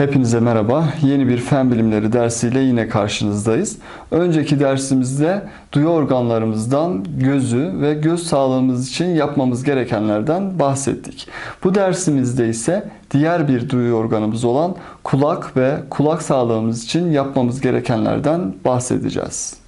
Hepinize merhaba. Yeni bir fen bilimleri dersiyle yine karşınızdayız. Önceki dersimizde duyu organlarımızdan gözü ve göz sağlığımız için yapmamız gerekenlerden bahsettik. Bu dersimizde ise diğer bir duyu organımız olan kulak ve kulak sağlığımız için yapmamız gerekenlerden bahsedeceğiz.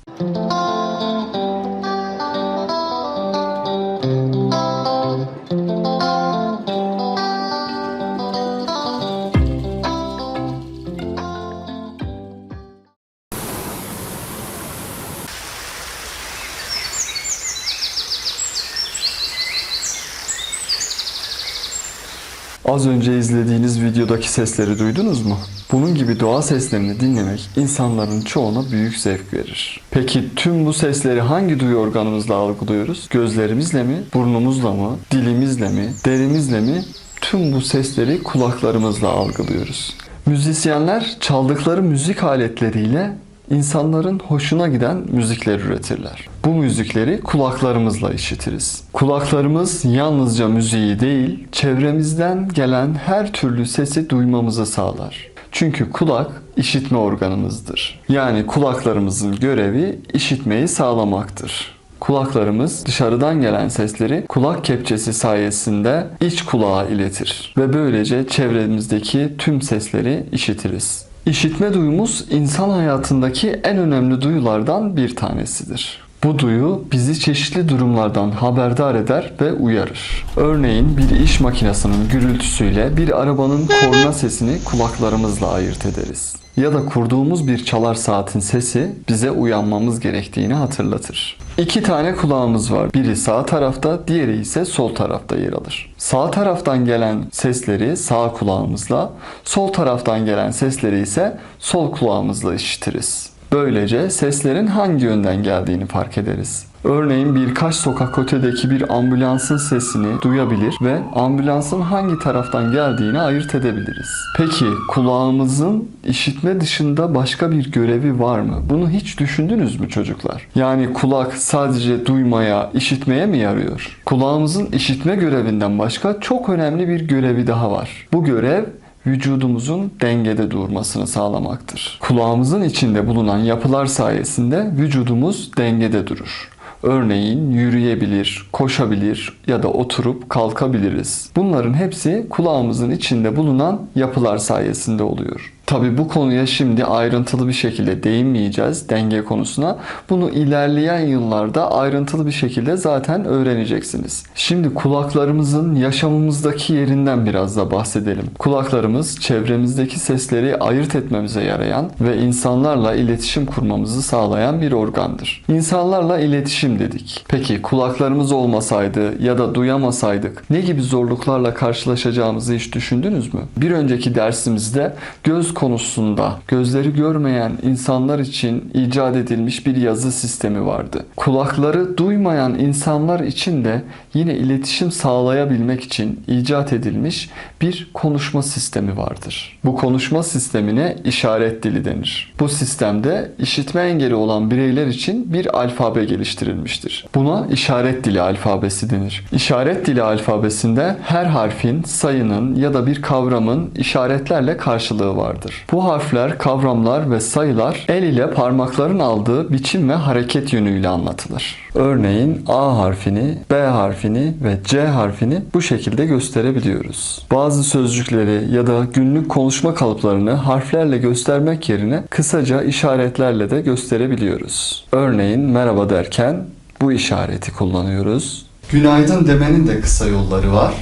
Az önce izlediğiniz videodaki sesleri duydunuz mu? Bunun gibi doğa seslerini dinlemek insanların çoğuna büyük zevk verir. Peki tüm bu sesleri hangi duyu organımızla algılıyoruz? Gözlerimizle mi, burnumuzla mı, dilimizle mi, derimizle mi? Tüm bu sesleri kulaklarımızla algılıyoruz. Müzisyenler çaldıkları müzik aletleriyle insanların hoşuna giden müzikler üretirler. Bu müzikleri kulaklarımızla işitiriz. Kulaklarımız yalnızca müziği değil, çevremizden gelen her türlü sesi duymamızı sağlar. Çünkü kulak işitme organımızdır. Yani kulaklarımızın görevi işitmeyi sağlamaktır. Kulaklarımız dışarıdan gelen sesleri kulak kepçesi sayesinde iç kulağa iletir ve böylece çevremizdeki tüm sesleri işitiriz. İşitme duyumuz insan hayatındaki en önemli duyulardan bir tanesidir. Bu duyu bizi çeşitli durumlardan haberdar eder ve uyarır. Örneğin bir iş makinesinin gürültüsüyle bir arabanın korna sesini kulaklarımızla ayırt ederiz. Ya da kurduğumuz bir çalar saatin sesi bize uyanmamız gerektiğini hatırlatır. İki tane kulağımız var. Biri sağ tarafta, diğeri ise sol tarafta yer alır. Sağ taraftan gelen sesleri sağ kulağımızla, sol taraftan gelen sesleri ise sol kulağımızla işitiriz. Böylece seslerin hangi yönden geldiğini fark ederiz. Örneğin birkaç sokak ötedeki bir ambulansın sesini duyabilir ve ambulansın hangi taraftan geldiğini ayırt edebiliriz. Peki kulağımızın işitme dışında başka bir görevi var mı? Bunu hiç düşündünüz mü çocuklar? Yani kulak sadece duymaya, işitmeye mi yarıyor? Kulağımızın işitme görevinden başka çok önemli bir görevi daha var. Bu görev vücudumuzun dengede durmasını sağlamaktır. Kulağımızın içinde bulunan yapılar sayesinde vücudumuz dengede durur. Örneğin yürüyebilir, koşabilir ya da oturup kalkabiliriz. Bunların hepsi kulağımızın içinde bulunan yapılar sayesinde oluyor. Tabi bu konuya şimdi ayrıntılı bir şekilde değinmeyeceğiz denge konusuna. Bunu ilerleyen yıllarda ayrıntılı bir şekilde zaten öğreneceksiniz. Şimdi kulaklarımızın yaşamımızdaki yerinden biraz da bahsedelim. Kulaklarımız çevremizdeki sesleri ayırt etmemize yarayan ve insanlarla iletişim kurmamızı sağlayan bir organdır. İnsanlarla iletişim dedik. Peki kulaklarımız olmasaydı ya da duyamasaydık ne gibi zorluklarla karşılaşacağımızı hiç düşündünüz mü? Bir önceki dersimizde göz konusunda gözleri görmeyen insanlar için icat edilmiş bir yazı sistemi vardı. Kulakları duymayan insanlar için de yine iletişim sağlayabilmek için icat edilmiş bir konuşma sistemi vardır. Bu konuşma sistemine işaret dili denir. Bu sistemde işitme engeli olan bireyler için bir alfabe geliştirilmiştir. Buna işaret dili alfabesi denir. İşaret dili alfabesinde her harfin, sayının ya da bir kavramın işaretlerle karşılığı vardır. Bu harfler, kavramlar ve sayılar el ile parmakların aldığı biçim ve hareket yönüyle anlatılır. Örneğin A harfini, B harfini ve C harfini bu şekilde gösterebiliyoruz. Bazı sözcükleri ya da günlük konuşma kalıplarını harflerle göstermek yerine kısaca işaretlerle de gösterebiliyoruz. Örneğin merhaba derken bu işareti kullanıyoruz. Günaydın demenin de kısa yolları var.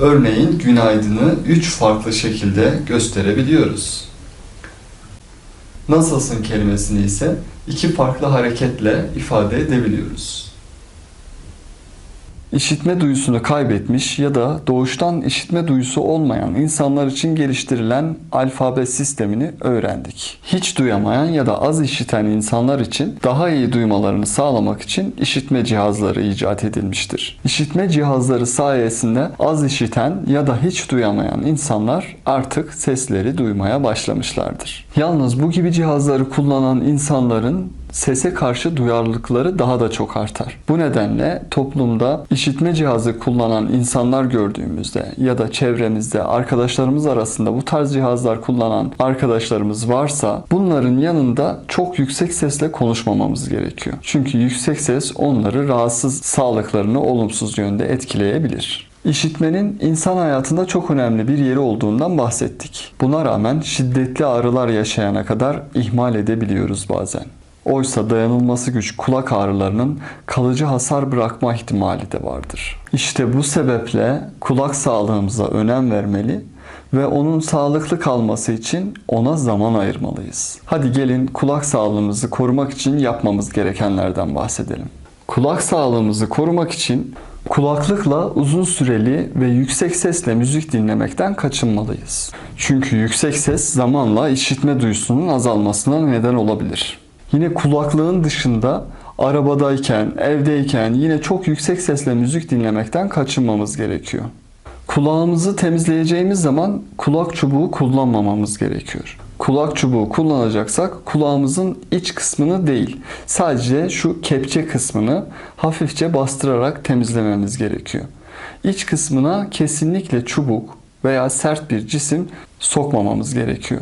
Örneğin günaydını 3 farklı şekilde gösterebiliyoruz. Nasılsın kelimesini ise iki farklı hareketle ifade edebiliyoruz. İşitme duyusunu kaybetmiş ya da doğuştan işitme duyusu olmayan insanlar için geliştirilen alfabe sistemini öğrendik. Hiç duyamayan ya da az işiten insanlar için daha iyi duymalarını sağlamak için işitme cihazları icat edilmiştir. İşitme cihazları sayesinde az işiten ya da hiç duyamayan insanlar artık sesleri duymaya başlamışlardır. Yalnız bu gibi cihazları kullanan insanların sese karşı duyarlılıkları daha da çok artar. Bu nedenle toplumda işitme cihazı kullanan insanlar gördüğümüzde ya da çevremizde arkadaşlarımız arasında bu tarz cihazlar kullanan arkadaşlarımız varsa bunların yanında çok yüksek sesle konuşmamamız gerekiyor. Çünkü yüksek ses onları rahatsız sağlıklarını olumsuz yönde etkileyebilir. İşitmenin insan hayatında çok önemli bir yeri olduğundan bahsettik. Buna rağmen şiddetli ağrılar yaşayana kadar ihmal edebiliyoruz bazen. Oysa dayanılması güç kulak ağrılarının kalıcı hasar bırakma ihtimali de vardır. İşte bu sebeple kulak sağlığımıza önem vermeli ve onun sağlıklı kalması için ona zaman ayırmalıyız. Hadi gelin kulak sağlığımızı korumak için yapmamız gerekenlerden bahsedelim. Kulak sağlığımızı korumak için kulaklıkla uzun süreli ve yüksek sesle müzik dinlemekten kaçınmalıyız. Çünkü yüksek ses zamanla işitme duyusunun azalmasına neden olabilir. Yine kulaklığın dışında arabadayken, evdeyken yine çok yüksek sesle müzik dinlemekten kaçınmamız gerekiyor. Kulağımızı temizleyeceğimiz zaman kulak çubuğu kullanmamamız gerekiyor. Kulak çubuğu kullanacaksak kulağımızın iç kısmını değil, sadece şu kepçe kısmını hafifçe bastırarak temizlememiz gerekiyor. İç kısmına kesinlikle çubuk veya sert bir cisim sokmamamız gerekiyor.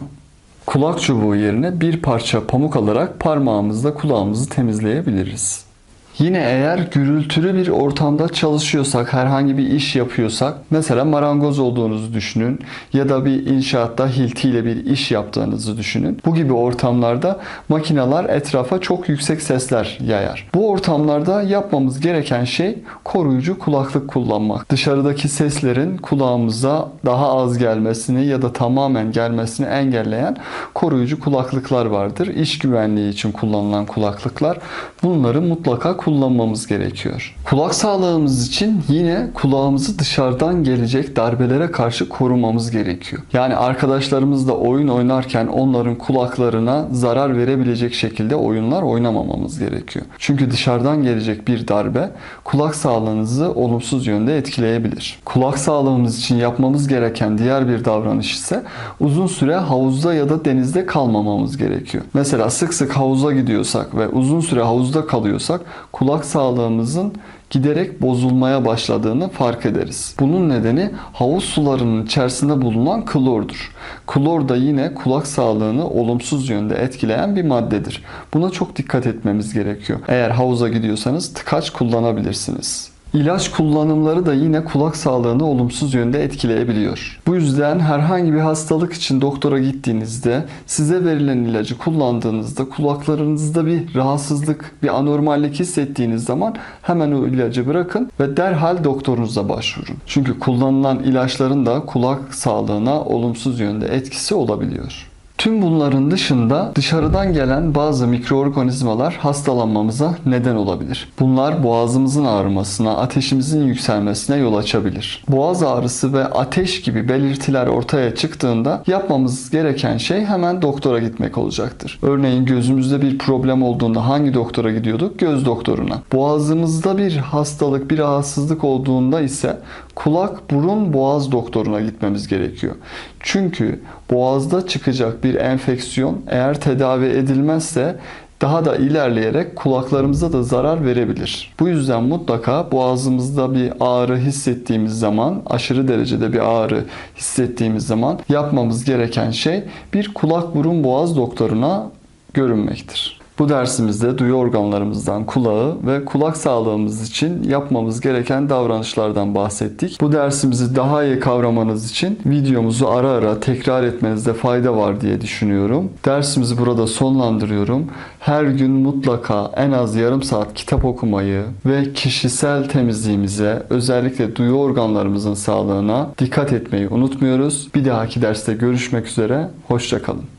Kulak çubuğu yerine bir parça pamuk alarak parmağımızla kulağımızı temizleyebiliriz. Yine eğer gürültülü bir ortamda çalışıyorsak, herhangi bir iş yapıyorsak, mesela marangoz olduğunuzu düşünün ya da bir inşaatta hiltiyle bir iş yaptığınızı düşünün. Bu gibi ortamlarda makineler etrafa çok yüksek sesler yayar. Bu ortamlarda yapmamız gereken şey koruyucu kulaklık kullanmak. Dışarıdaki seslerin kulağımıza daha az gelmesini ya da tamamen gelmesini engelleyen koruyucu kulaklıklar vardır. İş güvenliği için kullanılan kulaklıklar. Bunları mutlaka kullanmamız gerekiyor. Kulak sağlığımız için yine kulağımızı dışarıdan gelecek darbelere karşı korumamız gerekiyor. Yani arkadaşlarımızla oyun oynarken onların kulaklarına zarar verebilecek şekilde oyunlar oynamamamız gerekiyor. Çünkü dışarıdan gelecek bir darbe kulak sağlığınızı olumsuz yönde etkileyebilir. Kulak sağlığımız için yapmamız gereken diğer bir davranış ise uzun süre havuzda ya da denizde kalmamamız gerekiyor. Mesela sık sık havuza gidiyorsak ve uzun süre havuzda kalıyorsak kulak sağlığımızın giderek bozulmaya başladığını fark ederiz. Bunun nedeni havuz sularının içerisinde bulunan klordur. Klor da yine kulak sağlığını olumsuz yönde etkileyen bir maddedir. Buna çok dikkat etmemiz gerekiyor. Eğer havuza gidiyorsanız tıkaç kullanabilirsiniz. İlaç kullanımları da yine kulak sağlığını olumsuz yönde etkileyebiliyor. Bu yüzden herhangi bir hastalık için doktora gittiğinizde size verilen ilacı kullandığınızda kulaklarınızda bir rahatsızlık, bir anormallik hissettiğiniz zaman hemen o ilacı bırakın ve derhal doktorunuza başvurun. Çünkü kullanılan ilaçların da kulak sağlığına olumsuz yönde etkisi olabiliyor. Tüm bunların dışında dışarıdan gelen bazı mikroorganizmalar hastalanmamıza neden olabilir. Bunlar boğazımızın ağrımasına, ateşimizin yükselmesine yol açabilir. Boğaz ağrısı ve ateş gibi belirtiler ortaya çıktığında yapmamız gereken şey hemen doktora gitmek olacaktır. Örneğin gözümüzde bir problem olduğunda hangi doktora gidiyorduk? Göz doktoruna. Boğazımızda bir hastalık, bir rahatsızlık olduğunda ise kulak, burun, boğaz doktoruna gitmemiz gerekiyor. Çünkü boğazda çıkacak bir enfeksiyon eğer tedavi edilmezse daha da ilerleyerek kulaklarımıza da zarar verebilir. Bu yüzden mutlaka boğazımızda bir ağrı hissettiğimiz zaman, aşırı derecede bir ağrı hissettiğimiz zaman yapmamız gereken şey bir kulak burun boğaz doktoruna görünmektir. Bu dersimizde duyu organlarımızdan kulağı ve kulak sağlığımız için yapmamız gereken davranışlardan bahsettik. Bu dersimizi daha iyi kavramanız için videomuzu ara ara tekrar etmenizde fayda var diye düşünüyorum. Dersimizi burada sonlandırıyorum. Her gün mutlaka en az yarım saat kitap okumayı ve kişisel temizliğimize özellikle duyu organlarımızın sağlığına dikkat etmeyi unutmuyoruz. Bir dahaki derste görüşmek üzere. Hoşçakalın.